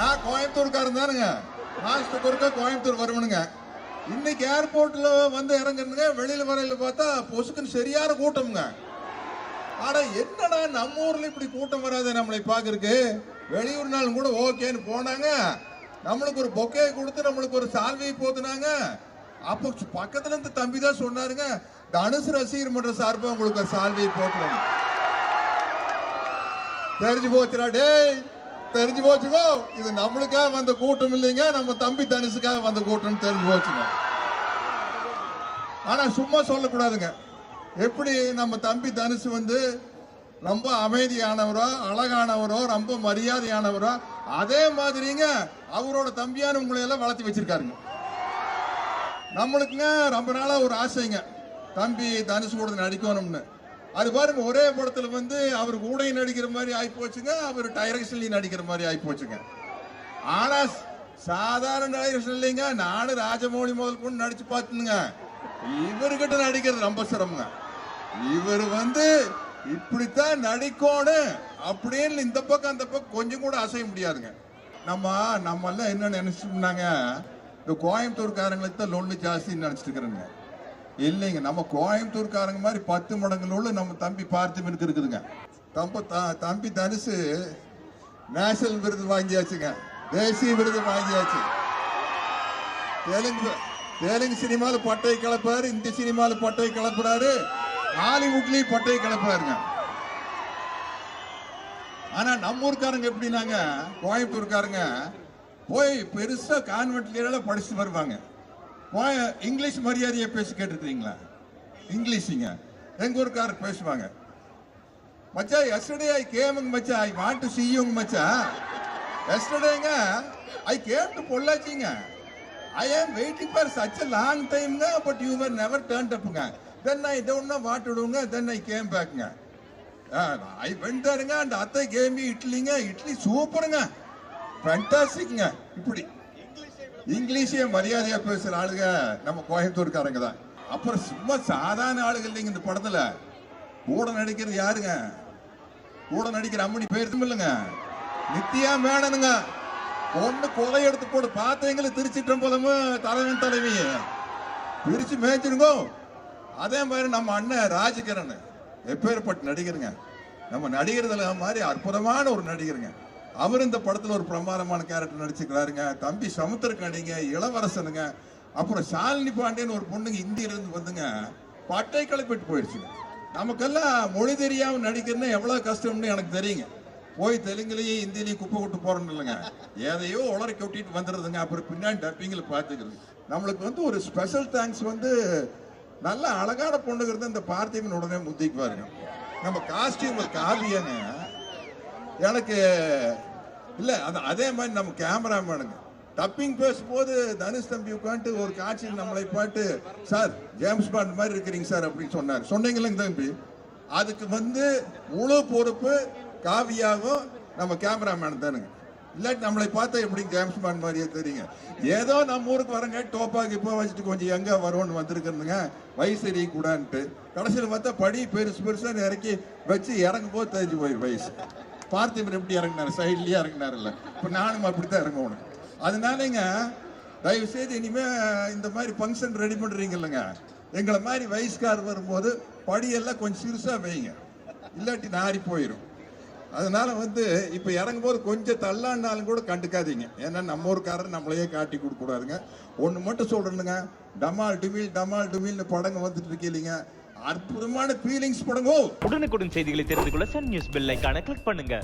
நான் கோயம்புத்தூர்காரன் தானுங்க. மாசத்துக்கு ஒருக்கா கோயம்புத்தூர் வருவனுங்க. இன்னைக்கு ஏர்போர்ட்ல வந்து இறங்குறதுங்க வெளியில வரையில பார்த்தா பொசுக்குன்னு சரியான கூட்டம்ங்க. ஆனா என்னடா நம்ம ஊர்ல இப்படி கூட்டம் வராது நம்மளை பாக்குறக்கு வெளியூர் நாள் கூட ஓகேன்னு போனாங்க. நம்மளுக்கு ஒரு பொக்கே கொடுத்து நம்மளுக்கு ஒரு சால்வையை போத்துனாங்க. அப்போ பக்கத்துல இருந்து தம்பி தான் சொன்னாருங்க தனுசு ரசிகர் மன்ற சார்பாக உங்களுக்கு ஒரு சால்வையை போட்டுருவாங்க தெரிஞ்சு போச்சுடா டேய். தெரிஞ்சு போச்சுக்கோ. இது நம்மளுக்காக வந்த கூட்டம் இல்லைங்க நம்ம தம்பி தனுசுக்காக வந்த கூட்டம் தெரிஞ்சு போச்சுங்க ஆனா சும்மா சொல்லக்கூடாதுங்க. எப்படி நம்ம தம்பி தனுசு வந்து ரொம்ப அமைதியானவரோ அழகானவரோ ரொம்ப மரியாதையானவரோ அதே மாதிரிங்க அவரோட தம்பியான உங்களை எல்லாம் வளர்த்தி வச்சிருக்காருங்க. நம்மளுக்குங்க ரொம்ப நாளா ஒரு ஆசைங்க. தம்பி தனுசு கூட நடிக்கணும்னு. அது பாருங்க ஒரே படத்துல வந்து அவர் கூடையும் நடிக்கிற மாதிரி ஆகி போச்சுங்க அவர் டைரக்ஷன்லயும் நடிக்கிற மாதிரி ஆகி போச்சுங்க ஆனா சாதாரண டைரக்ஷன் இல்லைங்க நானும் ராஜமௌழி முதல் கொண்டு நடிச்சு பார்த்துங்க. இவர்கிட்ட நடிக்கிறது ரொம்ப சிரமங்க. இவர் வந்து இப்படித்தான் நடிக்கணும் அப்படின்னு இந்த பக்கம் அந்த பக்கம் கொஞ்சம் கூட அசைய முடியாதுங்க. நம்ம நம்ம எல்லாம் என்ன நினைச்சிட்டோம்னாங்க இந்த கோயம்புத்தூர்காரங்களுக்கு தான் லொல்லு ஜாஸ்தின்னு நினைச்சிட்டு இருக்கிறேங்க இல்லைங்க நம்ம கோயம்புத்தூர்காரங்க மாதிரி பத்து மடங்குல நம்ம தம்பி பார்த்திபனுக்கு இருக்குதுங்க. தம்ப த- தம்பி தனுசு நேஷனல் விருது வாங்கியாச்சுங்க. தேசிய விருது வாங்கியாச்சு. தெலுங்கு தெலுங்கு சினிமாவில் பட்டை கிளப்பாரு இந்த சினிமாவில் பட்டை கிளப்புறாரு ஹாலிவுட்லேயும் பட்டை கிளப்புறாருங்க ஆனா நம்ம ஊருக்காரங்க எப்படின்னாங்க கோயம்புத்தூர்காரங்க போய் பெருசா கான்வென்ட்ல படிச்சுட்டு வருவாங்க. இங்கிலீஷ் மரியாதையை பேசி கேட்டுருக்கீங்களா இங்கிலீஷுங்க. எங்க ஊர்க்காரர் பேசுவாங்க. மச்சா எஸ்டர்டே ஐ கேமுங்க மச்சான் ஐ வாண்ட் டு see மச்சா. மச்சான் எஸ்டர்டேங்க I came to பொள்ளாச்சிங்க. I am waiting for such a long டைம்ங்க but you were never turned அப்புங்க then I don't know what to then I came பேக்குங்க I went தருங்க அந்த அத்தை கேமி இட்லிங்க இட்லி சூப்பருங்க ஃபேண்டாஸ்டிக்ங்க இப்படி. இங்கிலீஷே மரியாதையா பேசுற ஆளுங்க நம்ம கோயம்புத்தூர்காரங்க தான். அப்புறம் சும்மா சாதாரண ஆளுங்க இல்லைங்க இந்த படத்துல. கூட நடிக்கிறது யாருங்க? கூட நடிக்கிற அம்மணி பேர் இல்லைங்க? நித்யா மேடனுங்க ஒண்ணு கொலை எடுத்து போட்டு பார்த்தீங்களே திருச்சிட்டம் போலமு தலைவன் தலைவி. பிரிச்சு மேய்ச்சிருங்கோ. அதே மாதிரி நம்ம அண்ணன் ராஜகிரண் எப்பேற்பட்ட நடிகருங்க. நம்ம நடிகர்துல மாதிரி அற்புதமான ஒரு நடிகருங்க. அவர் இந்த படத்துல ஒரு பிரமாதமான கேரக்டர் நடிச்சுக்கிறாருங்க தம்பி சமுத்திரக்கணிங்க இளவரசனுங்க அப்புறம் ஷாலினி பாண்டியன் ஒரு பொண்ணுங்க இந்தியில இருந்து வந்துங்க பட்டை கிளப்பிட்டு போயிடுச்சுங்க. நமக்கெல்லாம் மொழி தெரியாம நடிக்கிறதுனா எவ்வளவு கஷ்டம்னு எனக்கு தெரியுங்க. போய் தெலுங்குலயும் இந்தியிலையும் குப்பை விட்டு போகிறோம் இல்லைங்க. எதையோ உளறி கொட்டிட்டு வந்துடுறதுங்க. அப்புறம் பின்னாடி டப்பிங்கில் பார்த்துக்கிறது. நம்மளுக்கு வந்து ஒரு ஸ்பெஷல் தேங்க்ஸ் வந்து நல்ல அழகான பொண்ணுங்கிறது இந்த பார்த்திபன் உடனே முத்திக்குவாருங்க நம்ம காஸ்டியூம் காவியங்க. எனக்கு இல்ல அது அதே மாதிரி நம்ம கேமராமேனுங்க. டப்பிங் பேசும்போது தனுஷ் தம்பி உட்காந்துட்டு ஒரு காட்சியில் நம்மளை பாட்டு சார் ஜேம்ஸ் பாண்ட் மாதிரி இருக்கிறீங்க சார் அப்படின்னு சொன்னார். சொன்னீங்களேங்க தம்பி. அதுக்கு வந்து முழு பொறுப்பு காவியாகவும் நம்ம கேமராமேன் தானுங்க. இல்லாட்டி நம்மளை பார்த்தா எப்படி ஜேம்ஸ் பாண்ட் மாதிரியே தெரியுங்க. ஏதோ நம்ம ஊருக்கு வரங்க டோப்பா கிப்பா வச்சுட்டு கொஞ்சம் எங்கே வரும்னு வந்திருக்கிறதுங்க. வயசு எறியக்கூடாதுன்ட்டு கடைசியில் பார்த்தா படி பெருசு பெருசாக இறக்கி வச்சு இறங்கும் போது தெரிஞ்சு போயிரு வயசு. பார்த்திபன் எப்படி இறங்கினாரு? சைட்லயே இல்லை இப்போ நானும் அப்படித்தான் இறங்கணும் அதனாலங்க தயவு செய்து இனிமே இந்த மாதிரி ஃபங்க்ஷன் ரெடி பண்றீங்க இல்லைங்க எங்களை மாதிரி வயசுக்கார் வரும்போது படியெல்லாம் கொஞ்சம் சிறுசா வைங்க. இல்லாட்டி நாரி போயிடும் அதனால வந்து இப்ப இறங்கும் போது கொஞ்சம் தள்ளாண்டாலும் கூட கண்டுக்காதீங்க. ஏன்னா நம்ம ஊருக்காரர் நம்மளையே காட்டி கொடுக்கூடாதுங்க ஒன்று மட்டும் சொல்றேனுங்க. டமால் டுமில் டமால் டுமில்னு படங்க வந்துட்டு இருக்கீங்க அற்புதமான ஃபீலிங்ஸ் படங்கோ. உடனுக்குடன் செய்திகளை தெரிந்து கொள்ள சன் நியூஸ் பெல் ஐக்கான கிளிக் பண்ணுங்க.